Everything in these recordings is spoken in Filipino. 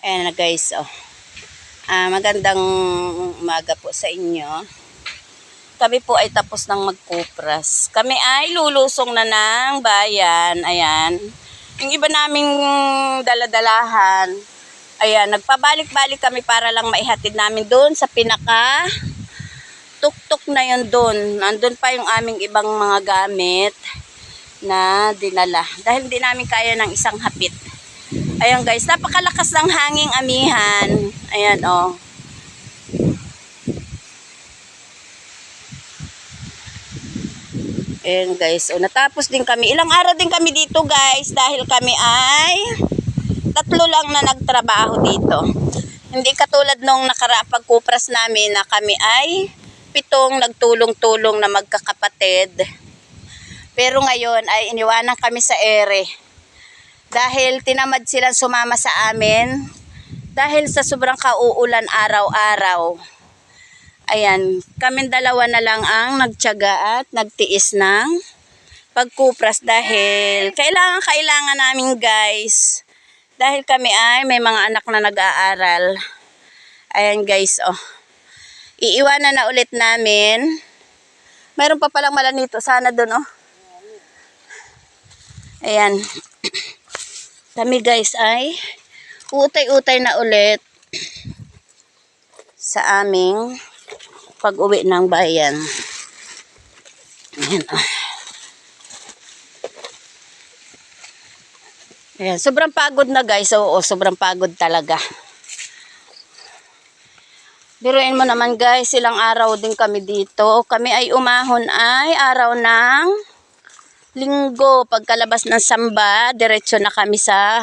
Ayan na guys, oh. Ah, magandang umaga po sa inyo. Kami po ay tapos ng magkupras. Kami ay lulusong na ng bayan. Ayan. Yung iba naming daladalahan, ayan, nagpabalik-balik kami para lang maihatid namin doon sa pinaka tuktok na yun doon. Nandun pa yung aming ibang mga gamit na dinala. Dahil hindi namin kaya ng isang hapit. Ayan guys, napakalakas ng hanging amihan. Ayan oh. Ayan guys, o natapos din kami. Ilang araw din kami dito guys dahil kami ay tatlo lang na nagtrabaho dito. Hindi katulad nung nakarapag kupras namin na kami ay pitong nagtulong-tulong na magkakapatid. Pero ngayon ay iniwanan kami sa ere. Dahil tinamad silang sumama sa amin. Dahil sa sobrang kauulan araw-araw. Ayan, kaming dalawa na lang ang nagtyaga at nagtiis ng pagkupras dahil kailangan kailangan namin guys. Dahil kami ay may mga anak na nag-aaral. Ayan guys, oh. Iiwanan na ulit namin. Mayroon pa palang malanito. Sana doon, oh. Ayan. Kami guys ay utay-utay na ulit sa aming pag-uwi ng bayan. Ayan. ah. Ayan. Sobrang pagod na guys. Oo, sobrang pagod talaga. Biruin mo naman guys, ilang araw din kami dito. Kami ay umahon ay araw ng linggo. Pagkalabas ng samba, diretso na kami sa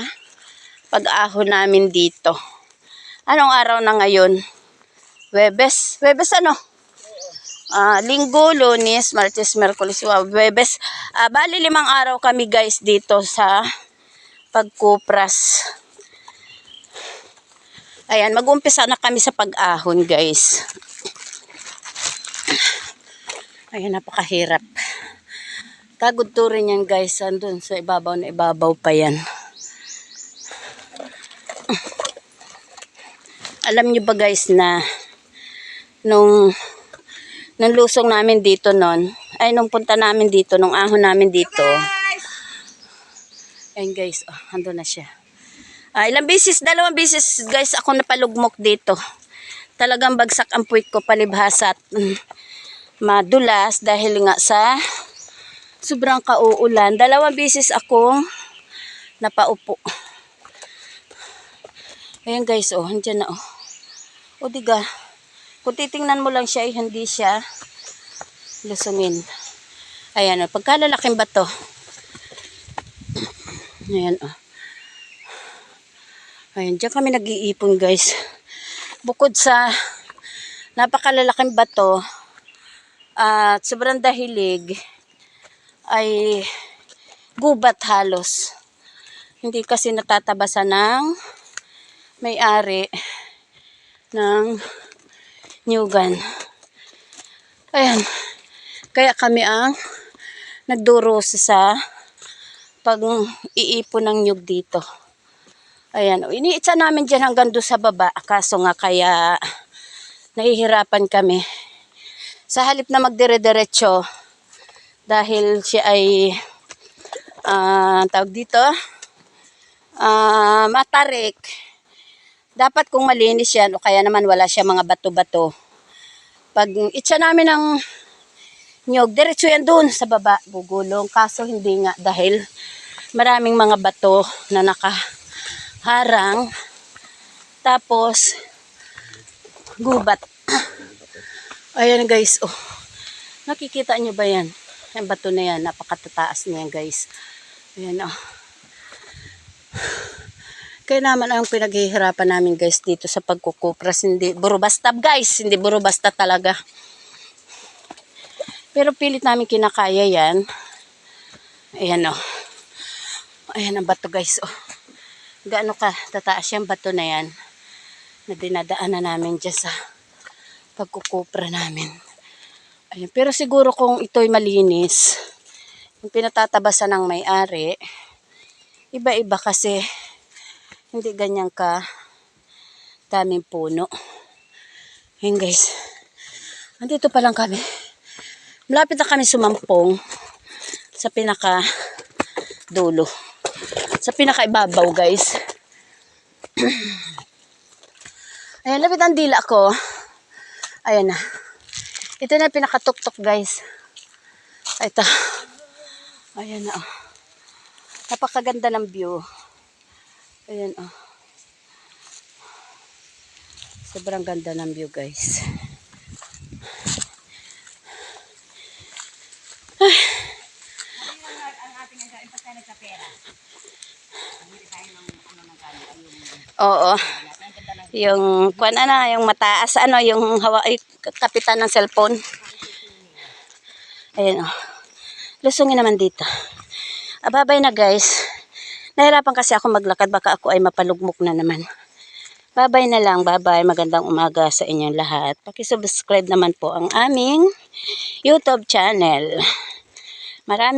pag-ahon namin dito. Anong araw na ngayon? Webes. Webes ano? Ah, linggo, lunes, martes, merkulis, wow, webes. Ah, bali limang araw kami guys dito sa pagkupras. Ayan, mag-umpisa na kami sa pag-ahon guys. Ayan, napakahirap. Kagod to rin yan guys. Andun sa ibabaw na ibabaw pa yan. Alam nyo ba guys na nung nung lusong namin dito nun, ay nung punta namin dito, nung ahon namin dito, ayun guys, oh, ando na siya. Ah, ilang beses, dalawang beses guys ako napalugmok dito. Talagang bagsak ang puwit ko palibhasa at mm, madulas dahil nga sa sobrang kauulan. Dalawang beses akong napaupo. Ayan guys, oh, andyan na oh. O diga, kung titingnan mo lang siya, ay hindi siya lusungin. Ayan oh, pagkalalaking bato. Ayan oh. Ayan, dyan kami nag-iipon guys. Bukod sa napakalalaking bato at sobrang dahilig ay gubat halos. Hindi kasi natatabasan ng may-ari ng nyugan. Ayan. Kaya kami ang nagdurusa sa pag-iipon ng nyug dito. Ayan, iniitsa namin dyan hanggang doon sa baba. Kaso nga kaya nahihirapan kami. Sa halip na magdire-diretso, dahil siya ay ah tawag dito, ah matarik. Dapat kung malinis yan, o kaya naman wala siya mga bato-bato. Pag itsa namin ng nyog, diretso yan doon sa baba, bugulong. Kaso hindi nga dahil maraming mga bato na naka harang. Tapos, gubat. Ayan guys, oh. Nakikita nyo ba yan? Yung bato na yan, napakatataas niya guys. Ayan, oh. Kaya naman ang pinaghihirapan namin guys dito sa pagkukupras. Hindi buro basta guys, hindi buro basta talaga. Pero pilit namin kinakaya yan. Ayan, oh. Ayan ang bato guys, oh gaano ka tataas yung bato na yan na dinadaanan namin dyan sa pagkukupra namin. Ayun. Pero siguro kung ito'y malinis, yung pinatatabasan ng may-ari, iba-iba kasi hindi ganyan ka Daming puno. Ayun guys. Andito pa lang kami. Malapit na kami sumampong sa pinaka dulo. Sa pinaka ibabaw guys. Ayan, lapit ang dila ko. Ayan na. Ito na pinakatuktok guys. Ito. Ayan na oh. Napakaganda ng view. Ayan oh. Sobrang ganda ng view guys. Oo. Yung kuan ano, yung mataas ano, yung hawa ay, kapitan ng cellphone. Ayan oh. Lusungin naman dito. Ababay na guys. Nahirapan kasi ako maglakad baka ako ay mapalugmok na naman. Babay na lang, babay. Magandang umaga sa inyong lahat. Paki-subscribe naman po ang aming YouTube channel. Marami